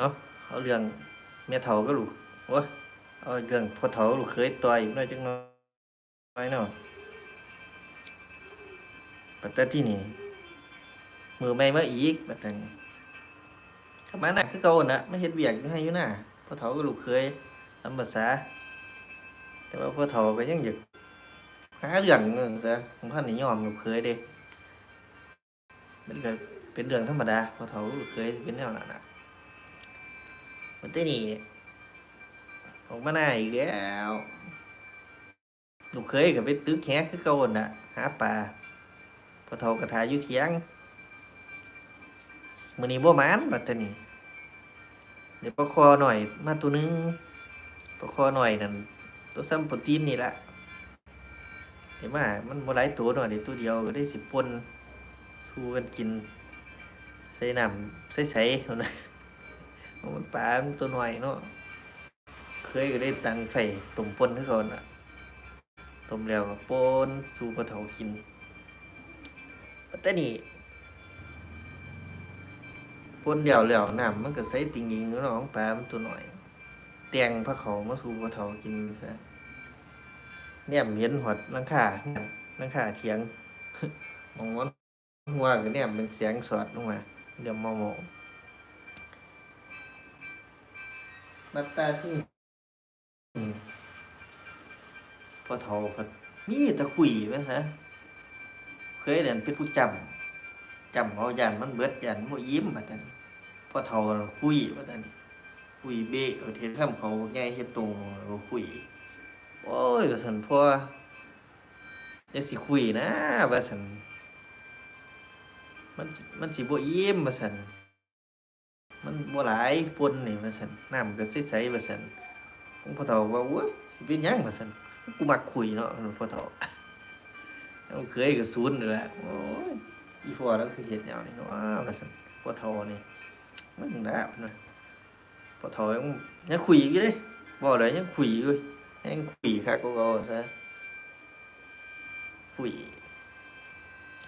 เอาเอาเรื่องเมียเฒ่าก็ลูกโอ้ยเอาเรื่องพ่อเฒ่าลูกเคยตัวอีกหน่อยจังหน่อยเนาะปัตตาที่นี่มือไม่มาอีกปัตตานีทำมาหนักคือเก่าน่ะไม่เฮ็ดเบียกอยู่ให้อยู่น่ะพ่อเฒ่าก็ลูกเคยตามภาษา แต่ว่าพ่อเฒ่าก็ยังอยากหาเรื่องนั่นซะผมพันนี่ยอมลูกเคยเด้มันก็เป็นเรื่องธรรมดาพ่อเฒ่าลูกเคยเป็นแนวนั้นน่ะ มันตีนี่ออกมาหน้าอีกแล้วลูเคยกับไปตึกแหคือเก่าน่ะหาปลาพอเท่ากระทาอยู่เทียงมือนี้บ่มานบัดตรนี้เดี๋ยวปลคอหน่อยมาตัวนึงปลคอหน่อยนั่นตัวซ้ำโปรตีนนี่ละเดี๋ยวมามันบ่หลายตัวหน่อยเดี๋ยวตัวเดียวก็ได้สิบปนสู้กันกินใส่น้ำใส่ใส่ๆเอานะ มันปลามันตัวหน่อยเนาะเคยก็ได้ตังไฟต้มปนให้ก่อนอะต้มแล้วก็ปนสู่ปลาเถากินแต่นี่ปนเดียวแล้วน้ำมันก็ใส่ติงยิงเนาะของปลามันตัวหน่อยแตงพระเขามาสู่ปลาเถากินซะเนี่ยเห็นหอดลังคาลังคาเถียงมองว่าหัวก็เนี่ยเป็นเสียงสอดลงมาเดี๋ยวมองมอง บัตตาที่พอเท่าก็มีตะคุยไว้ซะเคยเรียนเป็นผู้จำจำเอาอยันมันเบิดยันบ่ยิ้มบัดนั้นพอเท่าคุยบัดนั้นคุยเบะเอาเฮ็ดคำเขาใหญ่เฮ็ดตรงคุย โอ้ยว่าซั่นพ่อจะสิคุยนะว่าซั่นมันมันสิบ่ยิ้มว่าซั่น มันบ่หลายปนนี่ว่าซั่นน้ำก็ใสๆว่าซั่นผมพ่อเฒ่าว่าโอ้ยสิเป็นหยังว่าซั่นกูมักคุยเนาะพ่อเฒ่าเอาเคยก็ศูนย์นี่แหละโอ้ยอีพ่อแล้วคือเฮ็ดแนวนี้เนาะว่าซั่นพ่อเฒ่านี่มันดาบนะพ่อเฒ่ายังยังคุยอยู่เด้บ่เลยยังคุยอยู่ยังคุยคักกว่าเก่าซะคุย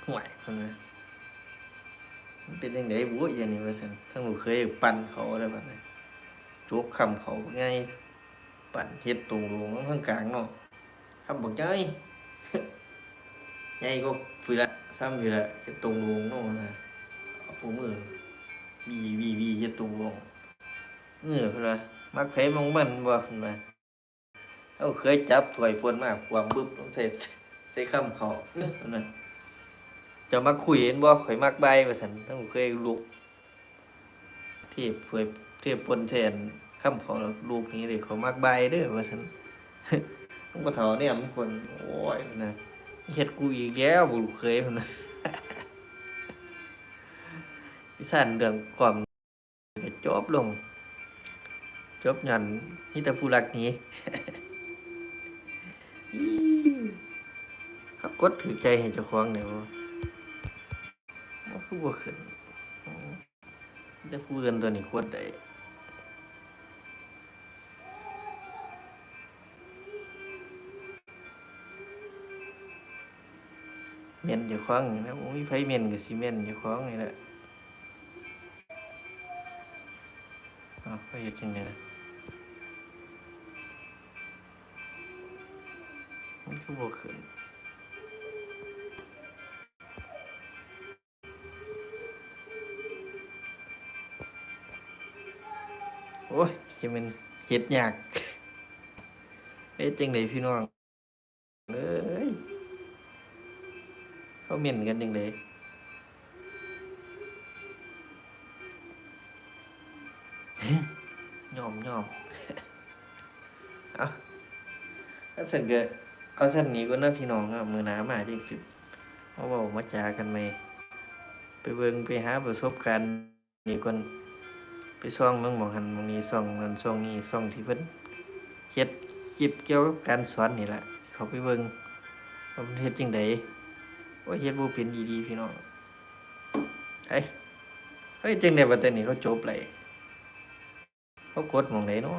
ห่วยเพิ่นว่า มันเป็นยังไงบุ้ยอย่างนี้ว่าซั่นทั้งหนูเคยปั่นเขาอะไรแบบนี้โจกคำเขาไงปั่นเฮ็ดตรงลงข้างกลางเนาะคำบอกใจใหญ่ก็ฝืนละซ้ำอยู่ละเฮ็ดตรงลงเนาะนะเอาปูมือบีบีบีเฮ็ดตรงลงเงือเพิ่นมักไผมองมันบ่เพิ่นว่าเอาเคยจับถ้วยพวนมากความบึบต้องใส่ใส่คำเขาเพิ่นน่ะ จะมาคุยเห็นบ่ข่อยมักใบว่าซั่นทั้งเคยลูกที่เผยที่ปนแทนคำของลูกนี้เลยเขามักใบเด้อว่าซั่นมันก็เฒ่าเนี่ยมันคนโอ้ยนะเฮ็ดกูอีกแล้วบ่ลูกเคยพุ่นนะที่ท่นเรื่องความจบลง จบยันมีแต่ผู้รักนี้เขากดถือใจให้เจ้าของเนี่ยบ่มัน คือบ่ขึ้นอ๋อแต่ผู้อื่นตัวนี้ควรได้เม่นเจ้าของนี่นะบ่มีไผเม่นก็สิเม่นเจ้าของนี่แหละอ้าวเขาเฮ็ดจังได๋ล่ะมันคือบ่ขึ้น โอ้ยจะเป็นเฮ็ดยากเฮ็ดจังไดพี่น้องเอ้ยเขาเม่นกันจังไดยอมยอมเอาถ้าสั่นก็เอาสั่นนี้ก็นะพี่น้องอะมือหนามาจังสิเอาเว้ามาจากันไหมไปเบิ่งไปหาประสบการณ์นี่ก่อน ไปซ่องเมืองหมองหันหมองนี้ซ่องนั้นซ่องนี้ซ่องที่เพิ่นเฮ็ดคลิปเกี่ยวกับการสอนนี่แหละเขาไปเบิ่งว่าเพิ่นเฮ็ดจังไดว่าเฮ็ดบ่เป็นดีๆพี่น้องเฮ้ยเฮ้ยจังได๋บัดนี้เขาจบเลยเขากดหม่องไหนเนาะ